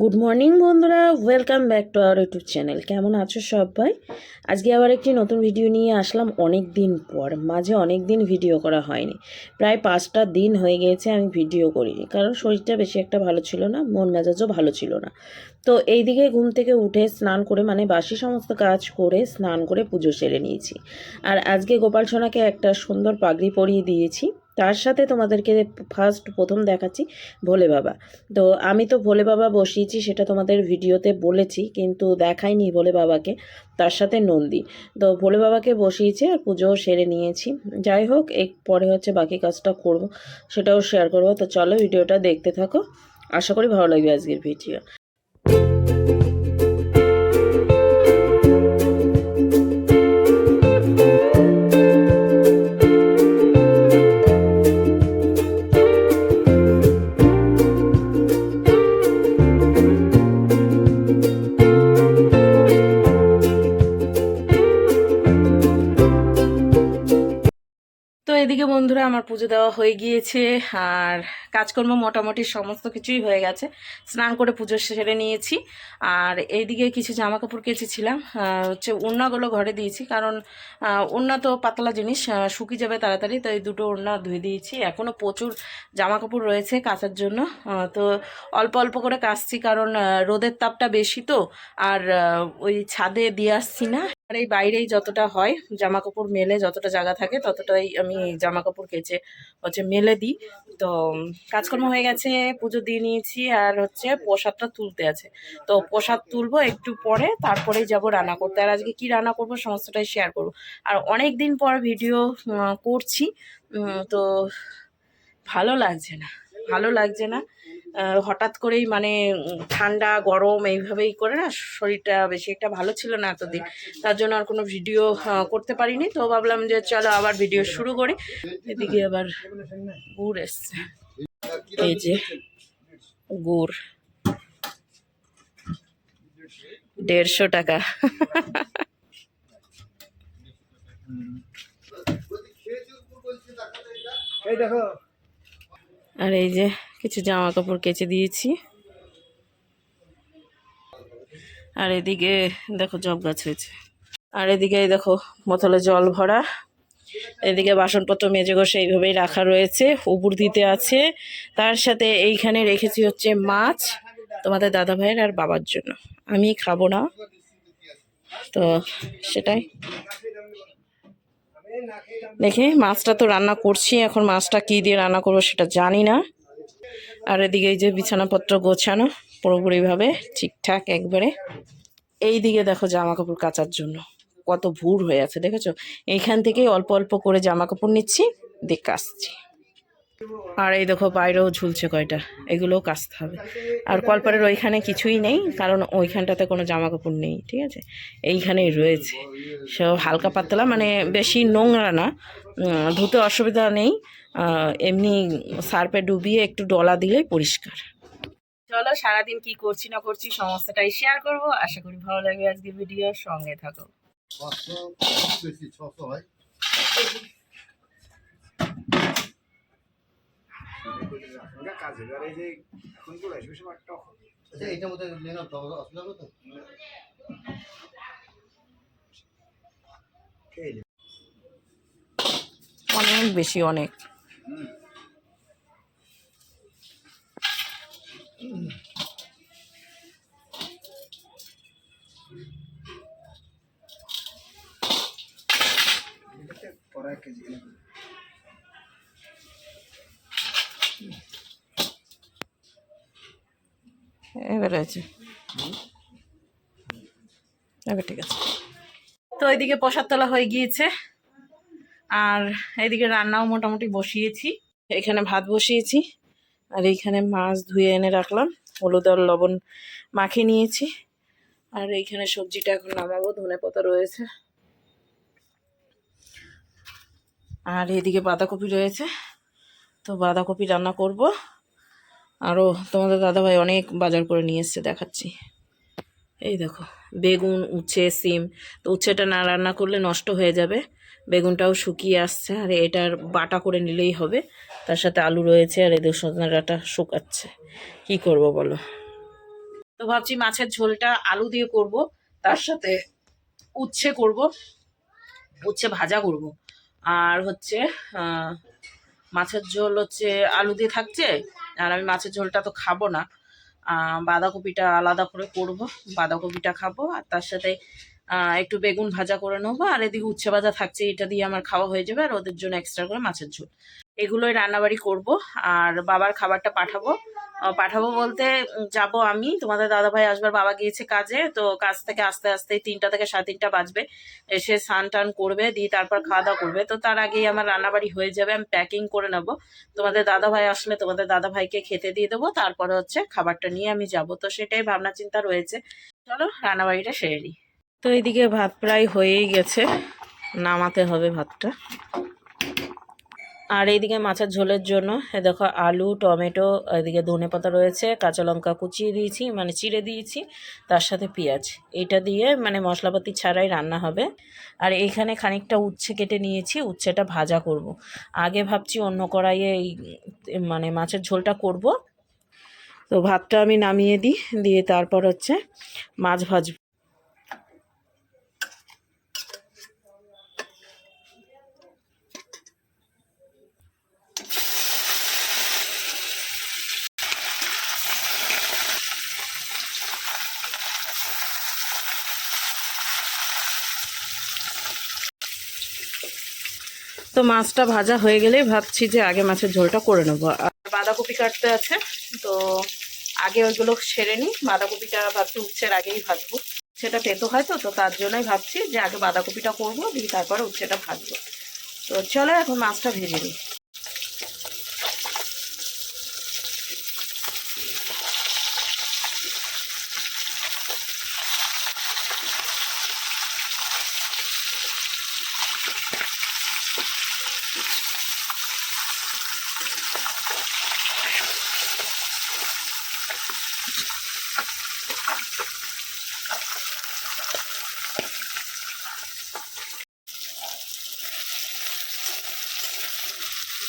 Good morning বন্ধুরা। Welcome back to our YouTube channel কেমন আছো সবাই? আজকে আবার একটি নতুন ভিডিও নিয়ে আসলাম অনেক দিন পর। মাঝে অনেক দিন ভিডিও করা হয়নি। প্রায় পাঁচটা দিন হয়ে গিয়েছে আমি ভিডিও করিনি। কারণ শরীরটা বেশি একটা ভালো ছিল না, মন মেজাজও ভালো ছিল না। তো এই দিকে ঘুম থেকে উঠে স্নান করে মানে বাসি সমস্ত কাজ করে স্নান করে পুজো সেরে নিয়েছি। আর আজকে গোপাল সোনাকে একটা সুন্দর পাগড়ি পরিয়ে দিয়েছি। তার সাথে তোমাদেরকে ফার্স্ট প্রথম দেখাচ্ছি ভোলে বাবা। তো আমি তো ভোলে বাবা বসিয়েছি, সেটা তোমাদের ভিডিওতে বলেছি, কিন্তু দেখাইনি ভোলে বাবাকে, তার সাথে নন্দী। তো ভোলে বাবাকে বসিয়েছি আর পুজোও সেরে নিয়েছি। যাই হোক এক পরে হচ্ছে বাকি কাজটা করব, সেটাও শেয়ার করব। তো চলো ভিডিওটা দেখতে থাকো। আশা করি ভালো লাগবে আজকের ভিডিও। বন্ধুরা, আমার পুজো দেওয়া হয়ে গিয়েছে আর কাজকর্ম মোটামুটি সমস্ত কিছুই হয়ে গেছে। স্নান করে পুজো সেরে নিয়েছি। আর এইদিকে কিছু জামা কাপড় কেচেছিলাম হচ্ছে ওড়নাগুলো ঘরে দিয়েছি কারণ ওড়না তো পাতলা জিনিস শুকিয়ে যাবে তাড়াতাড়ি, তো এই দুটো ওড়না ধুয়ে দিয়েছি। এখনও প্রচুর জামা কাপড় রয়েছে কাচার জন্য। তো অল্প অল্প করে কাচছি কারণ রোদের তাপটা বেশি তো। আর ওই ছাদে দিয়ে আসছি না। আর এই বাইরেই যতটা হয় জামা কাপড় মেলে যতটা জায়গা থাকে ততটাই আমি জামা কাপড় কেচে হচ্ছে মেলে দিই। তো কাজকর্ম হয়ে গেছে, পুজো দিয়ে নিয়েছি আর হচ্ছে প্রসাদটা তুলতে আছে। তো প্রসাদ তুলবো একটু পরে, তারপরেই যাব রান্না করতে। আর আজকে কি রান্না করব সমস্তটাই শেয়ার করব। আর অনেক দিন পর ভিডিও করছি তো ভালো লাগছে না, ভালো লাগছে না। হঠাৎ করেই মানে ঠান্ডা গরম এইভাবেই করে না শরীরটা বেশি একটা ভালো ছিল না এতদিন। তার জন্য আর কোনো ভিডিও করতে পারিনি। তো ভাবলাম যে চলো আবার ভিডিও শুরু করি। এদিকে আবার গুড় এসছে। এই যে গুড়। দেড়শো টাকা। আর এই যে কিছু জামা কাপড় কেচে দিয়েছি। আর এদিকে দেখো জব গাছ হয়েছে। আর এদিকে দেখো বোতলে জল ভরা। এদিকে বাসনপত্র মেজে ঘষে এইভাবেই রাখা রয়েছে। উপর দিতে আছে। তার সাথে এইখানে রেখেছি হচ্ছে মাছ তোমাদের দাদা ভাইয়ের আর বাবার জন্য। আমি খাব না। তো সেটাই। দেখি মাছটা তো রান্না করছি, এখন মাছটা কী দিয়ে রান্না করব সেটা জানি না। আর এদিকে এই যে বিছানাপত্র গোছানো, পুরোপুরিভাবে ঠিকঠাক একবারে। এই দিকে দেখো জামা কাপড় কাচার জন্য। কত ভুর হয়ে আছে, দেখেছ? এইখান থেকেই অল্প অল্প করে জামা কাপড় নিচ্ছি, দিয়ে কাচছি। আর এই দেখো বাইরেও ঝুলছে কয়টা, এগুলোও কাচতে হবে। আর কলপারের ওইখানে কিছুই নেই, কারণ ওইখানটাতে কোনো জামা কাপড় নেই, ঠিক আছে? এইখানেই রয়েছে। সব হালকা পাতলা মানে বেশি নোংরা না ধুতে অসুবিধা নেই। এমনি সার্পে ডুবিয়ে একটু ডলা দিলেই পরিষ্কার। চলো সারাদিন কি করছি না করছি সমস্তটাই শেয়ার করব। আশা করি ভালো লাগবে আজকের ভিডিও সঙ্গে থাকো। হয় আচ্ছা। অনেক বেশি অনেক। কেজি এবার ঠিক আছে। তো ওইদিকে প্রসাদ তোলা হয়ে গিয়েছে। আর এদিকে রান্নাও মোটামুটি বসিয়েছি। এখানে ভাত বসিয়েছি। আর এইখানে মাছ ধুয়ে এনে রাখলাম। হলুদ আর লবণ মাখিয়ে নিয়েছি। আর এইখানে সবজিটা এখন নামাবো, ধনে পাতা রয়েছে। আর এদিকে বাঁধাকপি রয়েছে। তো বাঁধাকপি রান্না করব। আরও তোমাদের দাদাভাই অনেক বাজার করে নিয়ে এসছে, দেখাচ্ছি। এই দেখো, বেগুন, উচ্ছে, সিম। তো উচ্ছেটা না রান্না করলে নষ্ট হয়ে যাবে। বেগুনটাও শুকিয়ে আসছে, আর এটার বাটা করে নিলেই হবে। তার সাথে আলু রয়েছে, আর এদের সজনা ডাঁটা শুকাচ্ছে। কী করব বলো? তো ভাবছি মাছের ঝোলটা আলু দিয়ে করব, তার সাথে উচ্ছে করব, উচ্ছে ভাজা করব। আর হচ্ছে মাছের ঝোল হচ্ছে আলু দিয়ে থাকছে, আর আমি মাছের ঝোলটা তো খাব না। বাঁধাকপিটা আলাদা করে করব, বাঁধাকপিটা খাব, আর তার সাথে একটু বেগুন ভাজা করে নেব, আর এদিকে উচ্ছে ভাজা থাকছে, এটা দিয়ে আমার খাওয়া হয়ে যাবে, আর ওদের জন্য এক্সট্রা করে মাছের ঝোল। এগুলোই রান্নাবাড়ি করব, আর বাবার খাবারটা পাঠাবো। পাঠাবো বলতে যাব আমি, তোমাদের দাদাভাই আসবার বাবা গিয়েছে কাজে, তো কাজ থেকে আস্তে আস্তে তিনটা থেকে সাড়ে তিনটা বাজবে। এসে স্নান টান করবে, দিয়ে তারপর খাওয়া দাওয়া করবে। তো তার আগেই আমার রান্নাবাড়ি হয়ে যাবে, আমি প্যাকিং করে নেব। তোমাদের দাদাভাই আসলে তোমাদের দাদাভাইকে খেতে দিয়ে দেবো, তারপরে হচ্ছে খাবারটা নিয়ে আমি যাব। তো সেটাই ভাবনা চিন্তা রয়েছে। চলো, রান্নাবাড়িটা সেরে নিই। তো এইদিকে ভাত প্রায় হয়েই গেছে। নামাতে হবে ভাতটা। আর এইদিকে মাছের ঝোলের জন্য দেখো আলু, টমেটো, এদিকে ধনে পাতা রয়েছে, কাঁচা লঙ্কা কুচিয়ে দিয়েছি মানে চিড়ে দিয়েছি, তার সাথে পেঁয়াজ। এটা দিয়ে মানে মশলাপাতি ছাড়াই রান্না হবে। আর এইখানে খানিকটা উচ্ছে কেটে নিয়েছি, উচ্ছেটা ভাজা করব। আগে ভাবছি অন্য কড়াইয়ে এই মানে মাছের ঝোলটা করব। তো ভাতটা আমি নামিয়ে দিই, দিয়ে তারপর হচ্ছে মাছ ভাজবো। তো মাছটা ভাজা হয়ে গেলেই ভাবছি যে আগে মাছের ঝোলটা করে নেব। আর বাঁধাকপি কাটতে আছে, তো আগে ওইগুলো সেরে নিই। বাঁধাকপিটা ভাবছি উচ্ছের আগেই ভাজবো। সেটা পেতো হয় তো তো তার জন্যই ভাবছি যে আগে বাঁধাকপিটা করব, দিয়ে তারপরে উচ্ছেটা ভাজবো। তো চলো এখন মাছটা ভেজে নিই।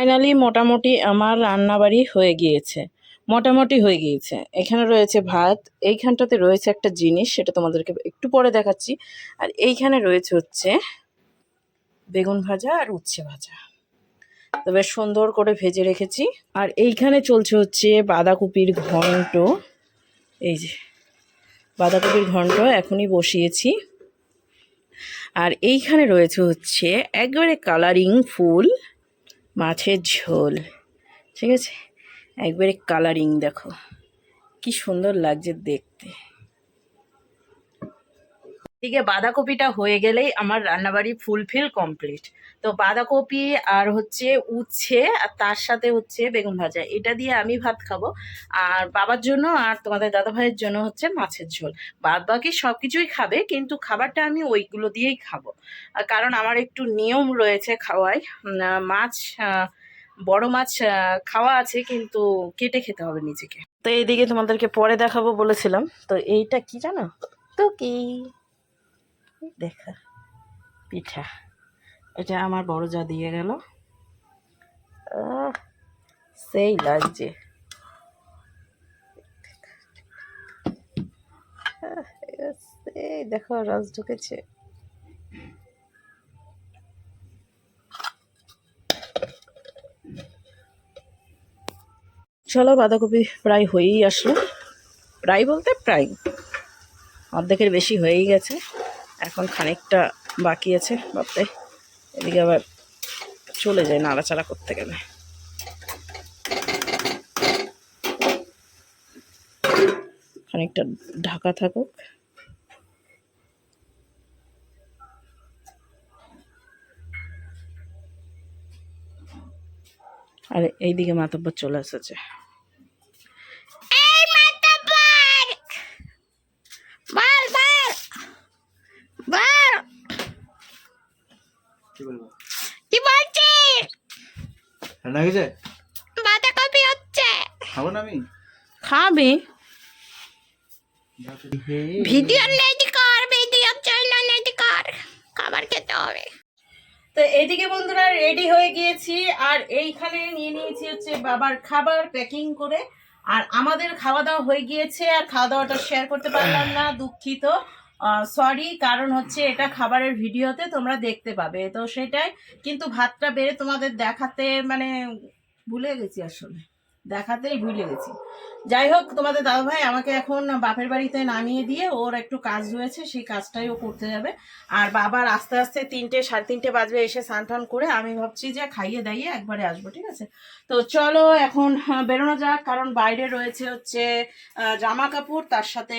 ফাইনালি মোটামুটি আমার রান্নাবাড়ি হয়ে গিয়েছে। মোটামুটি হয়ে গিয়েছে। এখানে রয়েছে ভাত, এইখানটাতে রয়েছে একটা জিনিস, সেটা তোমাদেরকে একটু পরে দেখাচ্ছি। আর এইখানে রয়েছে হচ্ছে বেগুন ভাজা আর উচ্ছে ভাজা। তো বেশ সুন্দর করে ভেজে রেখেছি। আর এইখানে চলছে হচ্ছে বাঁধাকপির ঘন্ট। এই যে, বাঁধাকপির ঘন্ট এখনই বসিয়েছি। আর এইখানে রয়েছে হচ্ছে একবারে কালারিং ফুল। মাছের ঝোল ঠিক আছে? একবারে কালারিং দেখো। কি সুন্দর লাগছে দেখতে। এদিকে বাঁধাকপিটা হয়ে গেলেই আমার রান্নাবাড়ি ফুলফিল কমপ্লিট। তো বাঁধাকপি আর হচ্ছে উচ্ছে আর তার সাথে হচ্ছে বেগুন ভাজা, এটা দিয়ে আমি ভাত খাব। আর বাবার জন্য আর তোমাদের দাদা ভাইয়ের জন্য হচ্ছে মাছের ঝোল। বাদ বাকি সব কিছুই খাবে, কিন্তু খাবারটা আমি ওইগুলো দিয়েই খাব। কারণ আমার একটু নিয়ম রয়েছে খাওয়ায়। মাছ বড় মাছ খাওয়া আছে, কিন্তু কেটে খেতে হবে নিজেকে। তো এইদিকে তোমাদেরকে পরে দেখাবো বলেছিলাম। তো এইটা কি জানো? তো কি দেখা। পিঠা। এটা আমার বড় যা দিয়ে গেল। সেই লাগছে। এই দেখো রস ঢুকেছে। চলো বাঁধাকপি প্রায় হয়েই আসলো। প্রায় বলতে প্রায়। অর্ধেকের বেশি হয়েই গেছে। এখন খানিকটা বাকি আছে ভাবতে এদিকে আবার চলে যায় নাড়াচাড়া করতে গেলে। খানিকটা ঢাকা থাকুক। আর, এইদিকে মাতব্বর চলে এসেছে। কি বলব? কি বলছিস? রান্না হয়েছে বাঁধাকপি হচ্ছে। খাব না আমি? খাবে। ভিডিও রেডি কর ভিডিও চলো রেডি কর। খাবার খেতে হবে। তো এদিকে বন্ধুরা রেডি হয়ে গিয়েছি আর এইখানে নিয়ে নিয়েছি হচ্ছে বাবার খাবার প্যাকিং করে। আর আমাদের খাওয়া দাওয়া হয়ে গিয়েছে আর খাওয়া দাওয়াটা শেয়ার করতে পারলাম না দুঃখিত। সরি কারণ হচ্ছে এটা খাবারের ভিডিওতে তোমরা দেখতে পাবে। তো সেটাই, কিন্তু ভাতটা বেড়ে তোমাদের দেখাতে মানে ভুলে গেছি আসলে। দেখাতেই ভুলে গেছি। যাই হোক তোমাদের দাদা ভাই আমাকে এখন বাপের বাড়িতে নামিয়ে দিয়ে ওর একটু কাজ রয়েছে সেই কাজটাই ও করতে যাবে। আর বাবার আস্তে আস্তে তিনটে সাড়ে তিনটে বাজবে এসে স্নান টান করে আমি ভাবছি যে খাইয়ে দাইয়ে একবারে আসব ঠিক আছে? তো চলো এখন আহ, বেরোনো যাক কারণ বাইরে রয়েছে হচ্ছে জামা কাপড় তার সাথে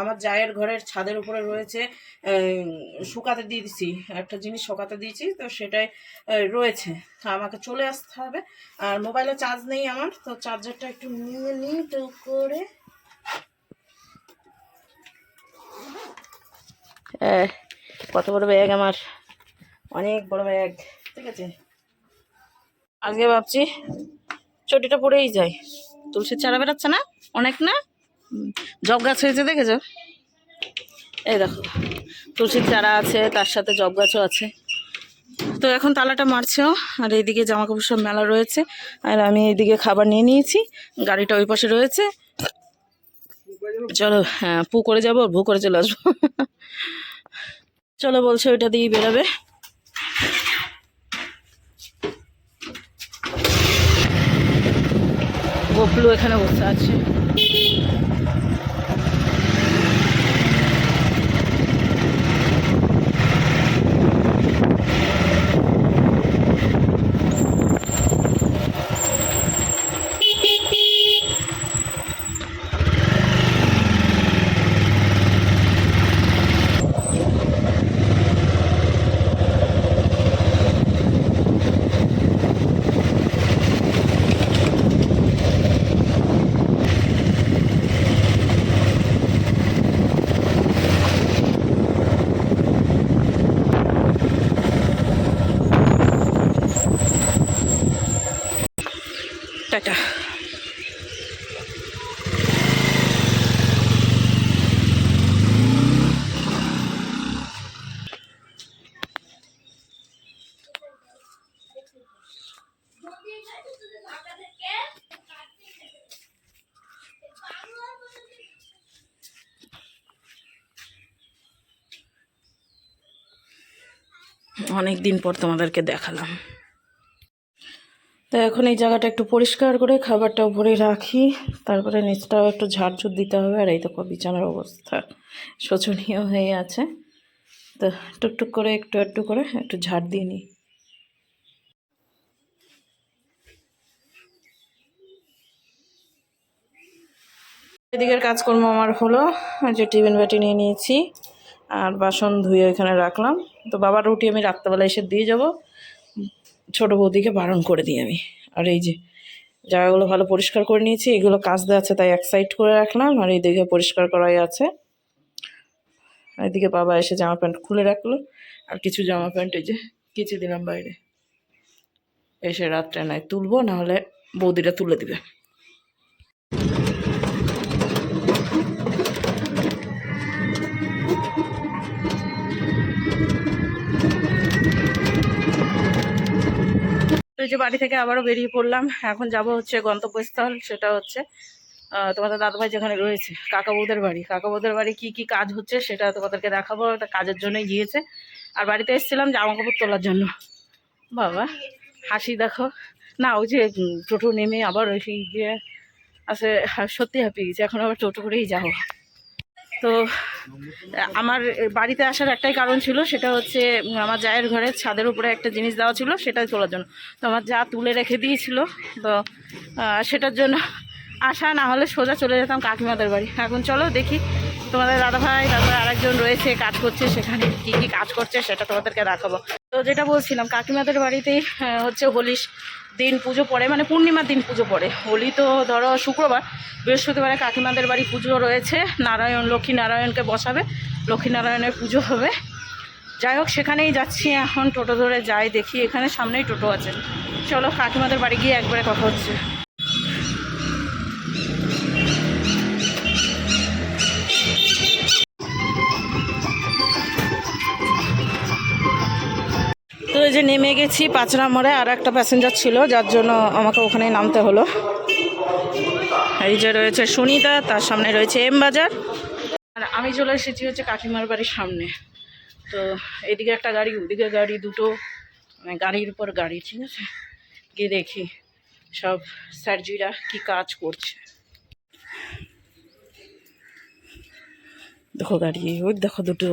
আমার জায়ের ঘরের ছাদের উপরে রয়েছে শুকাতে দিয়ে দিছি একটা জিনিস শুকাতে দিয়েছি তো সেটাই রয়েছে। আমাকে চলে আসতে হবে। আর মোবাইলে চার্জ নেই আমার তো চার্জারটা একটু নিয়ে নিই তো করে। কত বড় ব্যাগ আমার? অনেক বড় ব্যাগ ঠিক আছে। আজকে ভাবছি চটিটা পড়েই যায় তুলসীর চারা বেরোচ্ছে না? অনেক না? জব গাছ হয়েছে দেখেছ? এই দেখো তুলসীর চারা আছে তার সাথে জব গাছও আছে। তো এখন তালাটা মারছেও আর এইদিকে জামা কাপড় সব মেলা রয়েছে। আর আমি এইদিকে খাবার নিয়ে নিয়েছি, গাড়িটা ওই পাশে রয়েছে। চলো হ্যাঁ পু করে যাব ভু করে চলে আসব। চলো বলছে ওইটা দিয়েই বেরোবে। গোপলু এখানে বসে আছে টাটা অনেক দিন পর তোমাদেরকে দেখালাম। তো এখন এই জায়গাটা একটু পরিষ্কার করে খাবারটা উপরে রাখি। তারপরে নিচটাও একটু ঝাড়ঝুট দিতে হবে। আর এই দেখো বিছানার অবস্থা শোচনীয় হয়ে আছে। তো টুকটুক করে একটু একটু করে একটু ঝাড় দিয়ে নিই। এদিকের কাজকর্ম আমার হলো। যে টিফিন বাটি নিয়ে নিয়েছি। আর বাসন ধুয়ে এখানে রাখলাম। তো বাবার রুটি আমি রাত্রেবেলা এসে দিয়ে যাব। ছোটো বৌদিকে বারণ করে দিই আমি। আর এই যে জায়গাগুলো ভালো পরিষ্কার করে নিয়েছি, এগুলো কাঁচতে আছে তাই এক সাইড করে রাখলাম আর এইদিকে পরিষ্কার করাই আছে। এদিকে বাবা এসে জামা প্যান্ট খুলে রাখল। আর কিছু জামা প্যান্ট এই যে কিছু দিলাম বাইরে। এসে রাত্রে নয় তুলবো, নাহলে বৌদিটা তুলে দিবে। তো যে বাড়ি থেকে আবারও বেরিয়ে পড়লাম। এখন যাব হচ্ছে গন্তব্যস্থল, সেটা হচ্ছে তোমাদের দাদাভাই যেখানে রয়েছে, কাকা বৌদের বাড়ি। কাকা বৌদের বাড়ি কি কি কাজ হচ্ছে সেটা তোমাদেরকে দেখাবো, একটা কাজের জন্যই গিয়েছে। আর বাড়িতে এসেছিলাম জামা কাপড় তোলার জন্য। বাবা, হাসি দেখো। না, ওই যে টোটো নেমে আবার ওই গিয়ে আসে, সত্যি হ্যাপি গেছে এখন আবার টোটো করেই যাব। তো, আমার বাড়িতে আসার একটাই কারণ ছিল, সেটা হচ্ছে আমার জায়ের ঘরের ছাদের উপরে একটা জিনিস দেওয়া ছিল, সেটাই তোলার জন্য। তো আমার যা তুলে রেখে দিয়েছিল, তো সেটার জন্য আসা না হলে সোজা চলে যেতাম কাকিমাদের বাড়ি। এখন চলো দেখি তোমাদের দাদাভাই, তারপরে আরেকজন রয়েছে, কাজ করছে সেখানে, কি কি কাজ করছে সেটা তোমাদেরকে দেখাবো। তো যেটা বলছিলাম, কাকিমাদের বাড়িতেই হচ্ছে হোলির দিন পুজো পড়ে মানে পূর্ণিমার দিন পুজো পড়ে। হোলি তো ধরো শুক্রবার, বৃহস্পতিবারে কাকিমাদের বাড়ি পুজো রয়েছে, নারায়ণ লক্ষ্মী নারায়ণকে বসাবে লক্ষ্মী নারায়ণের পুজো হবে। যাই হোক, সেখানেই যাচ্ছি এখন, টোটো ধরে যাই, দেখি এখানে সামনেই টোটো আছে। চলো, কাকিমাদের বাড়ি গিয়ে একবারে কথা হচ্ছে। এই যে নেমে গেছি পাঁচ নম্বরে আর একটা প্যাসেঞ্জার ছিল, যার জন্য আমাকে ওখানেই নামতে হলো। এই যে রয়েছে সুনিতা, তার সামনে রয়েছে এম বাজার। আর আমি চলে এসেছি হচ্ছে কাকিমার বাড়ির সামনে। তো এদিকে একটা গাড়ি, ওদিকে গাড়ি দুটো মানে গাড়ির উপর গাড়ি, ঠিক আছে? গিয়ে দেখি সব স্যারজিরা কি কাজ করছে। দেখো গাড়ি, ওই দেখো দুটো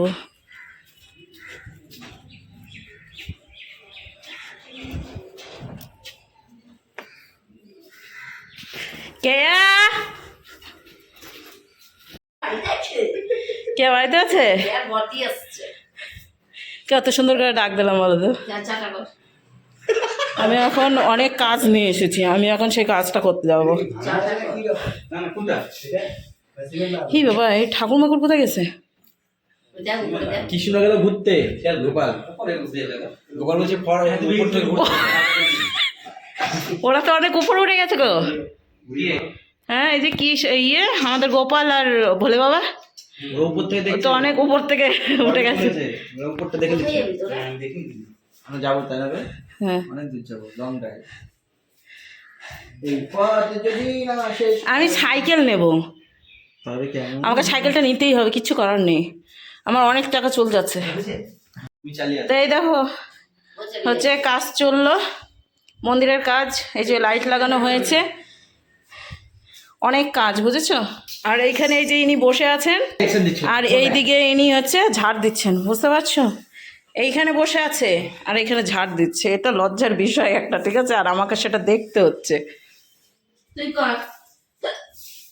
কেয়া কে বাড়িতে আছে? কে অত সুন্দর করে ডাক দিলাম বলো তো? আমি এখন অনেক কাজ নিয়ে এসেছি আমি এখন সেই কাজটা করতে যাব। না না কোনটা? কি বাবা এই ঠাকুর মাকুর কোথায় গেছে? কৃষ্ণ গেল ঘুরতে? গোপাল। গোপাল বলছে উপর ওরা তো অনেক উপরে উঠে গেছে গো। হ্যাঁ এই যে কি ইয়ে আমাদের গোপাল আর ভোলে বাবা? তো অনেক উপর থেকে উঠে গেছে। উপরটা দেখে আমি আমরা যাব তাই না হ্যাঁ। অনেক দূর যাব লং ড্রাইভ এই পথ যদি না শেষ আমি সাইকেল নেব। আমাকে সাইকেলটা নিতেই হবে কিচ্ছু করার নেই। আমার অনেক টাকা চলে যাচ্ছে। তুমি তো এই দেখো হচ্ছে কাজ চলল। মন্দিরের কাজ এই যে লাইট লাগানো হয়েছে। অনেক কাজ বুঝেছ? আর এইখানে এই যে ইনি বসে আছেন আর এই দিকে ইনি হচ্ছে ঝাড় দিচ্ছেন বুঝতে পারছ? এইখানে বসে আছে আর এখানে ঝাড় দিচ্ছে। এটা লজ্জার বিষয় একটা ঠিক আছে? আর আমাকে সেটা দেখতে হচ্ছে। তুই কর।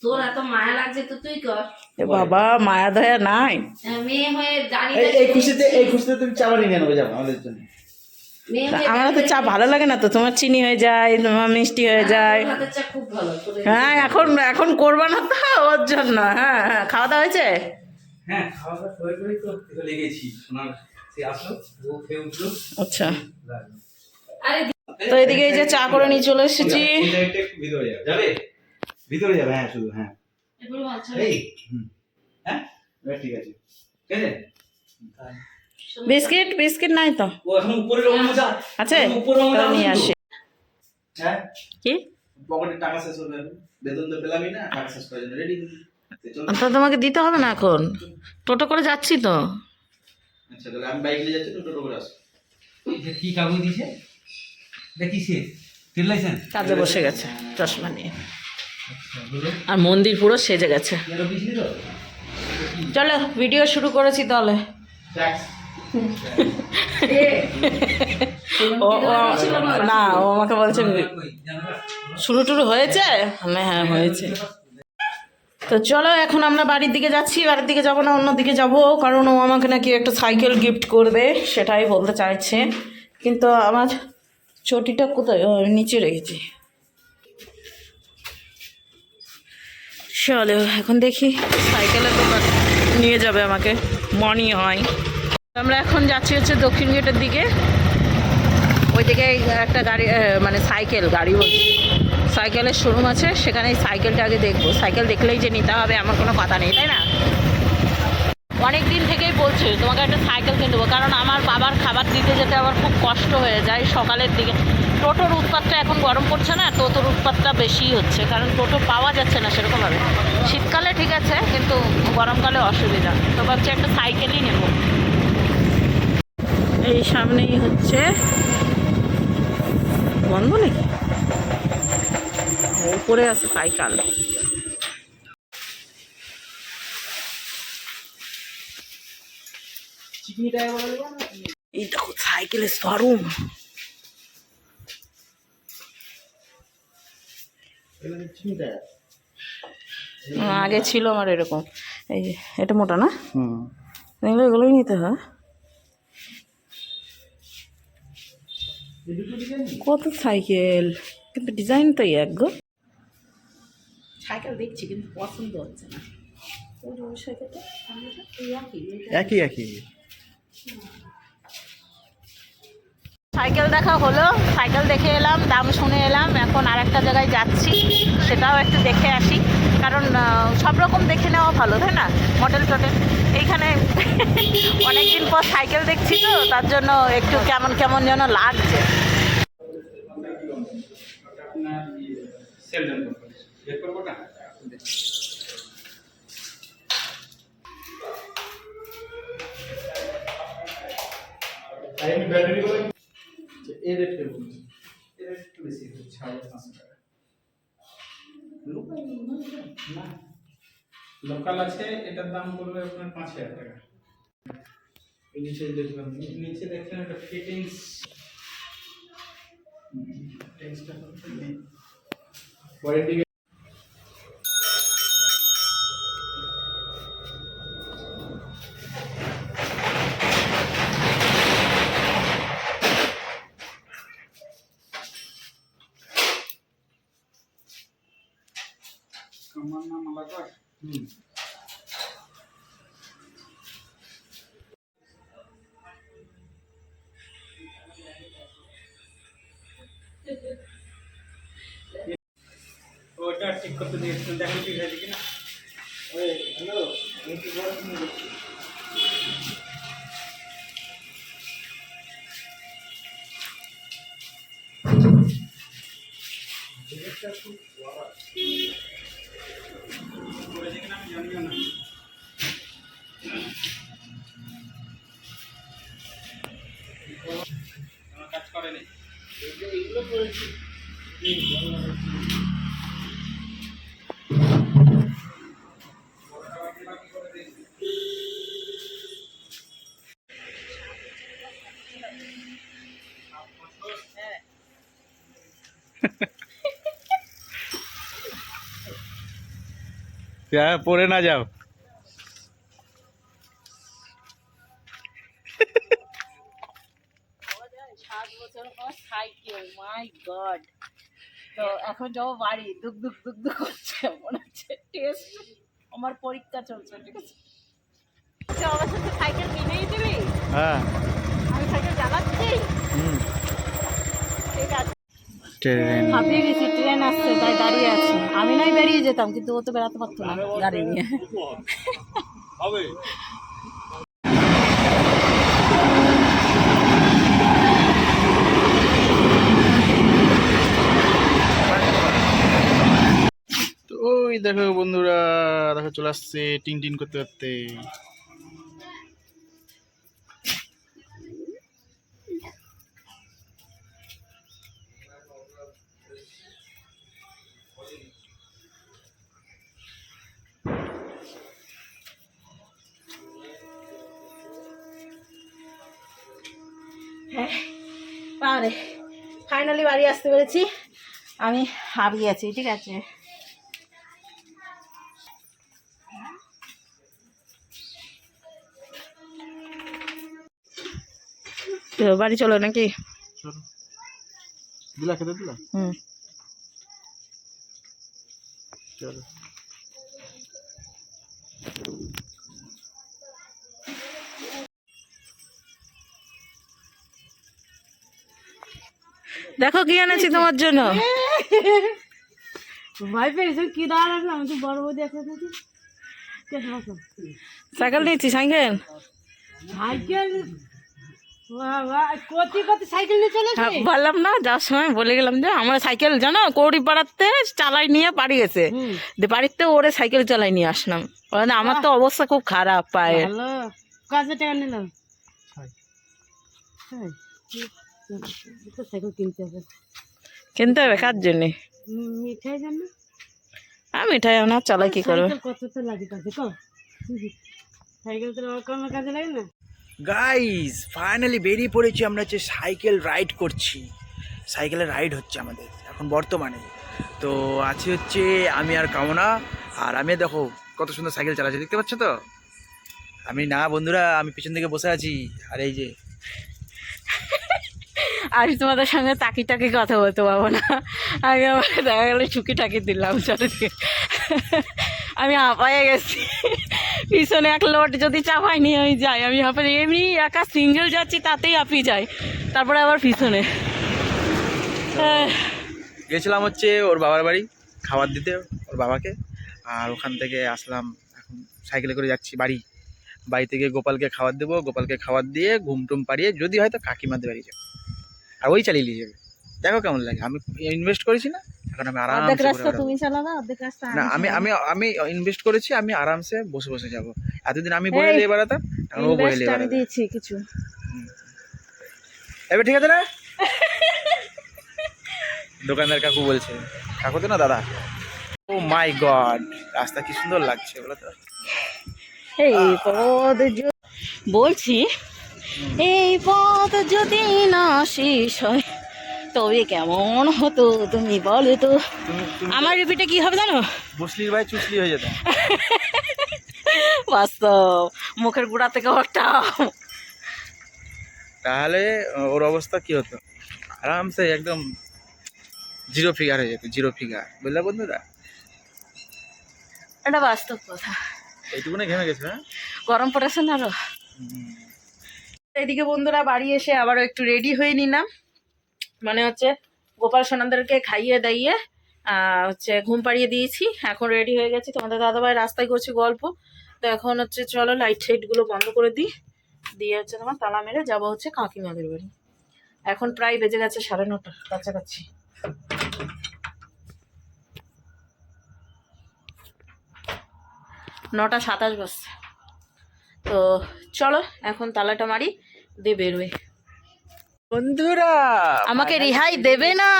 তোর এত মায়া লাগছে তো তুই কর। বাবা মায়া দয়া নাই। মেয়ে হয়ে দাঁড়িয়ে এই খুশিতে এই খুশিতে তুমি চাবা নিয়ে নেবে যাব আমাদের জন্য। হয়ে আমার তো চা ভালো লাগে না তো তোমার চিনি হয়ে যায় তোমার মিষ্টি হয়ে যায়। তোর হাতের চা খুব ভালো তোর এই- হ্যাঁ এখন। এখন করবা না তো ওর জন্য। হ্যাঁ হ্যাঁ খাওয়া দাওয়া হয়েছে? হ্যাঁ আচ্ছা। তো এদিকে এই যে চা করে নিয়ে চলে এসেছি। ভিতরে যাবে? হ্যাঁ শুধু হ্যাঁ। হ্যাঁ? ঠিক আছে। ঠিক আছে? বিস্কিট বিস্কিট নাই তো? ও এখন উপরে রকম মজা আছে? নিয়ে আসি। হ্যাঁ? কি? টাকা শেষ বেতন তো পেলামই না টাকা শেষ রেডি তো তোমাকে দিতে হবে না এখন? টোটো করে যাচ্ছি তো। আচ্ছা তাহলে আমি বাইক নিয়ে যাচ্ছি টোটো করে আসো। কি কাগজ দিছে দেখিছে ট্রেন কাজে বসে গেছে চশমা নিয়ে। আর মন্দির পুরো সেজে গেছে। চলো ভিডিও শুরু করেছি তাহলে। ও না ও আমাকে বলছে শুরু টুরু হয়েছে? আমি হ্যাঁ হয়েছে। তো চলো এখন আমরা বাড়ির দিকে যাচ্ছি বাড়ির দিকে যাব না অন্য দিকে যাব কারণ ও আমাকে নাকি একটা সাইকেল গিফট করবে সেটাই বলতে চাইছে। কিন্তু আমার চটিটা কোথায়? নিচে রেখেছি। চলো এখন দেখি সাইকেলের দোকান নিয়ে যাবে আমাকে। মনি হয়। আমরা এখন যাচ্ছি হচ্ছে দক্ষিণ গেটের দিকে। ওই দিকে একটা গাড়ি মানে সাইকেল, গাড়ি বলছি। সাইকেলের শোরুম আছে, সেখানে সাইকেলটা আগে দেখব। সাইকেল দেখলেই যে নিতে হবে, আমার কোনো কথা নেই, তাই না? অনেক দিন থেকেই বলছে, তোমাকে একটা সাইকেল কিনে দেবো, কারণ আমার বাবার খাবার দিতে যেতে আমার খুব কষ্ট হয়ে যায় সকালের দিকে। টোটোর উৎপাতটা এখন গরম পড়ছে না, টোটোর উৎপাতটা বেশি হচ্ছে, কারণ টোটো পাওয়া যাচ্ছে না সেরকমভাবে। শীতকালে ঠিক আছে, কিন্তু গরমকালে অসুবিধা। তো ভাবছি একটা সাইকেলই নেব। এই সামনেই হচ্ছে বন্ধ নাকি? উপরে আছে সাইকেল। এই দেখো সাইকেলের শোরুম আগে ছিল আমার এরকম। এই যে এটা মোটা না? এগুলো এগুলোই নিতে হয়। কত সাইকেল? কিন্তু ডিজাইন তো এক গো। সাইকেল দেখছি কিন্তু পছন্দ হচ্ছে না। একই, একই। একই সাইকেল দেখা হলো সাইকেল দেখে এলাম দাম শুনে এলাম এখন আর একটা জায়গায় যাচ্ছি সেটাও একটু দেখে আসি। কারণ সব রকম দেখে নেওয়া ভালো তাই না? মডেল টডেল এইখানে অনেকদিন পর সাইকেল দেখছি তো তার জন্য একটু কেমন কেমন যেন লাগছে। এর এর একটু বেশি হচ্ছে টাকা। না লোকাল আছে, এটার দাম পড়বে আপনার পাঁচ হাজার টাকা। নিচে দেখলাম নিচে দেখলেন একটা ফিটিংস ফিটিংসটা ওয়ারেন্টি কাজ করেনি। এইগুলো করেছি পড়ে না যাও। তো এখন যাব বাড়ি দুক দুক দুক দুক করছে মনে হচ্ছে টেস্ট। আমার পরীক্ষা চলছে ঠিক আছে? সাইকেল কিনেই দিবি হ্যাঁ। আমি সাইকেল চালাচ্ছি। ঠিক আছে। ট্রেন। হাঁপিয়ে গেছি ট্রেন আসছে তাই দাঁড়িয়ে আছি। আমি নাই বেরিয়ে যেতাম কিন্তু ও তো বেড়াতে পারতো না গাড়ি নিয়ে। তো ওই দেখো বন্ধুরা দেখো চলে আসছে টিন টিন করতে করতে। পারে ফাইনালি বাড়ি আসতে পেরেছি। আমি হারিয়ে আছি ঠিক আছে? তো বাড়ি চলো নাকি? দিলা খেতে দিলা? হুম। চলো। দেখো কি এনেছি তোমার জন্য। ভয় পেয়েছ? কি দাঁড়ালাম আমি তো বড় বৌদি একটা দেখি সাইকেল নিয়েছি সাইকেল? সাইকেল? হ্যাঁ, বললাম না যাওয়ার সময় বলে গেলাম যে আমার সাইকেল জানো কৌড়ি পাড়াতে চালাই নিয়ে বাড়ি গেছে। দিয়ে বাড়িতে ওরে সাইকেল চালাই নিয়ে আসলাম। বলে না, আমার তো অবস্থা খুব খারাপ ভালো। কত টাকা নিলাম? সাইকেল কিনতে হবে। কিনতে হবে কার জন্যে? মিঠাই জানো? আমি মিঠাই না চলো কি করবে? সাইকেল লাগে কাজে কো সাইকেল তো কোনো কাজে লাগে না? গাইস ফাইনালি বেরিয়ে পড়েছি আমরা হচ্ছে সাইকেল রাইড করছি। সাইকেলের রাইড হচ্ছে আমাদের এখন বর্তমানে। তো আছে হচ্ছে আমি আর কামনা আর আমি দেখো কত সুন্দর সাইকেল চালাচ্ছি দেখতে পাচ্ছ তো? আমি না বন্ধুরা আমি পিছন দিকে বসে আছি আর এই যে আমি তোমাদের সঙ্গে তাকি টাকি কথা বলতে পারব না। আমি আমার দেখা গেলো চুকি টাকি দিলাম চারিদিকে। আমি হাঁপায়ে গেছি। পিছনে এক লোট যদি চাপাই নিয়ে আমি যাই। আমি হাঁপাই এমনি একা সিঙ্গেল যাচ্ছি, তাতেই হাঁপিয়ে যাই। তারপরে আবার পিছনে। গেছিলাম হচ্ছে ওর বাবার বাড়ি, খাবার দিতে ওর বাবাকে। আর ওখান থেকে আসলাম এখন সাইকেলে করে যাচ্ছি বাড়ি। বাড়ি থেকে গোপালকে খাবার দেবো। গোপালকে খাবার দিয়ে ঘুম টুম পাড়িয়ে যদি হয়তো কাকিমাদের বাড়ি যাব। আর ওই চালিয়ে নিয়ে যাবে। দেখো কেমন লাগে। আমি ইনভেস্ট করেছি না এখন আমি আরাম অর্ধেক রাস্তা তুমি চালাবা অর্ধেক রাস্তা না আমি আমি আমি ইনভেস্ট করেছি আমি আরামসে বসে বসে যাব। এতদিন আমি বলে নিয়ে বেড়াতাম এখন ও বলে আমি বেড়াতাম দিয়েছি কিছু। এবার ঠিক আছে না? দোকানদার কাকু বলছে কাকু তো না দাদা? ও মাই গড রাস্তা কি সুন্দর লাগছে বলো তো। এই বলছি এই পথ যদি না শেষ হয় তবে কেমন হতো তুমি বলো তো? আমার রিপিটে কি হবে জানো? বসলির ভাই চুসলি হয়ে যেত। বাস্তব। মুখের গুড়া থেকে ওটা তাহলে ওর অবস্থা কি হতো? আরামসে একদম জিরো ফিগার হয়ে যেত জিরো ফিগার বুঝলে বন্ধুরা? এটা বাস্তব কথা। এইটুকুনে ঘেমে গেছে হ্যাঁ? গরম পড়েছে না আরও। এদিকে বন্ধুরা বাড়ি এসে আবারও একটু রেডি হয়ে নিলাম। মানে হচ্ছে গোপাল সোনাদেরকে খাইয়ে দাইয়ে হচ্ছে ঘুম পাড়িয়ে দিয়েছি। এখন রেডি হয়ে গেছি। তোমাদের দাদাভাই রাস্তায় করছি গল্প। তো এখন হচ্ছে চলো লাইট টাইটগুলো বন্ধ করে দিই। দিয়ে হচ্ছে তোমার তালা মেরে যাব হচ্ছে কাকিমাদের বাড়ি। এখন প্রায় বেজে গেছে সাড়ে নটা, কাছাকাছি। নটা সাতাশ বাজছে। তো চলো এখন তালাটা মারি। দিয়ে বেরোই বন্ধুরা আমাকে রেহাই দেবে না।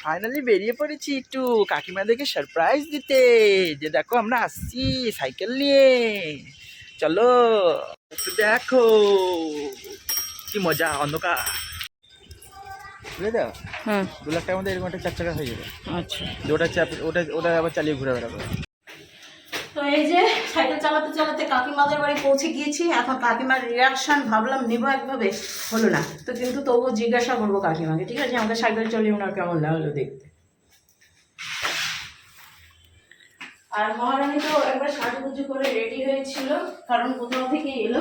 ফাইনালি বেরিয়ে পড়েছি একটু কাকিমাদেরকে সারপ্রাইজ দিতে। যে দেখো আমরা আসছি সাইকেল নিয়ে। চলো একটু দেখো কি মজা অন্ধকার। বুঝলে তো? দু লাখ টাকার মধ্যে এরকম একটা চার চাকা হয়ে যাবে। আচ্ছা। ওটা চাপ ওটা ওটা আবার চালিয়ে ঘুরে বেড়াবো। এই যে সাইকেল চালাতে চালাতে কাকিমাদের বাড়ি পৌঁছে গিয়েছি, এখন কাকিমার রিয়াকশন ভাবলাম নেব একভাবে, হলো না। তো কিন্তু তবুও জিজ্ঞাসা করব কাকিমাকে, ঠিক আছে আমাকে সাইকেল চালিয়ে ওনার কেমন লাগল দেখতে? আর মহারানী তো একবার সাজুগুজু করে রেডি হয়েছিল, কারণ কোথাও থেকে এলো।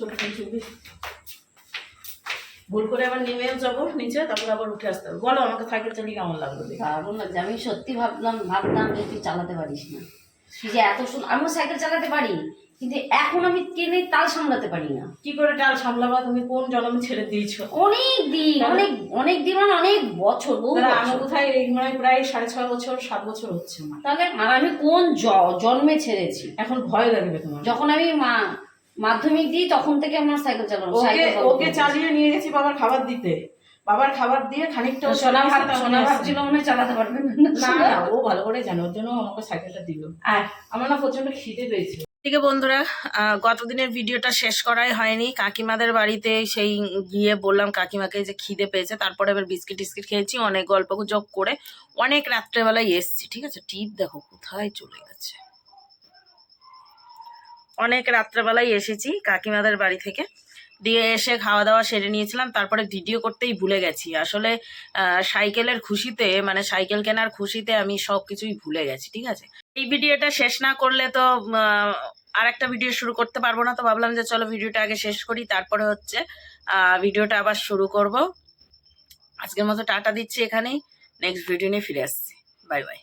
তো ভুল করে আবার নেমেও যাব নিচে, তারপর আবার উঠে আসতে হবে। বলো, আমাকে সাইকেল চালিয়ে কেমন লাগল দেখে দারুণ লাগছে। আমি সত্যি ভাবলাম, ভাবতাম যে তুই চালাতে পারিস না। যে এত সুন্দর আমিও সাইকেল চালাতে পারি কিন্তু এখন আমি ট্রেনের তাল সামলাতে পারি না। কি করে টাল সামলাবা? তুমি কোন জন্মে ছেড়ে দিয়েছ? অনেক দিন অনেক অনেক দিন মানে অনেক বছর বহু তাহলে আমি বছর। কোথায় এই মানে প্রায় সাড়ে ছয় বছর সাত বছর হচ্ছে আমার। তাহলে আর আমি কোন জ- জন্মে ছেড়েছি? এখন ভয় লাগবে তোমার। যখন আমি মা- মাধ্যমিক দিই তখন থেকে আমার সাইকেল চালানো ওকে সাইকেল চালানো ওকে চালিয়ে নিয়ে গেছি বাবার খাবার দিতে। বাবার খাবার দিয়ে খানিকটা সোনা তারপর সোনা নিয়ে ভাবছিল মনে চালাতে পারবে না। না ও ভালো করে জানে ওর জন্য আমাকে সাইকেলটা দিল। আর? আমার না প্রচণ্ড খিদে পেয়েছে। ঠিক বন্ধুরা গতদিনের ভিডিওটা শেষ করাই হয়নি। কাকিমাদের বাড়িতে সেই গিয়ে বললাম কাকিমাকে যে খিদে পেয়েছে তারপরে এবার বিস্কিট টিস্কিট খেয়েছি অনেক গল্প গুজব করে অনেক রাত্রেবেলায় এসছি ঠিক আছে? টিপ দেখো কোথায় চলে গেছে। অনেক রাত্রেবেলায় এসেছি কাকিমাদের বাড়ি থেকে। দিয়ে এসে খাওয়া দাওয়া সেরে নিয়েছিলাম, তারপরে ভিডিও করতেই ভুলে গেছি। আসলে সাইকেলের খুশিতে মানে সাইকেল কেনার খুশিতে আমি সব কিছুই ভুলে গেছি, ঠিক আছে? এই ভিডিওটা শেষ না করলে তো আর একটা ভিডিও শুরু করতে পারব না, তো ভাবলাম যে চলো ভিডিওটা আগে শেষ করি, তারপরে হচ্ছে ভিডিওটা আবার শুরু করব। আজকের মতো টাটা দিচ্ছি এখানেই, নেক্সট ভিডিও নিয়ে ফিরে আসছি। Bye bye.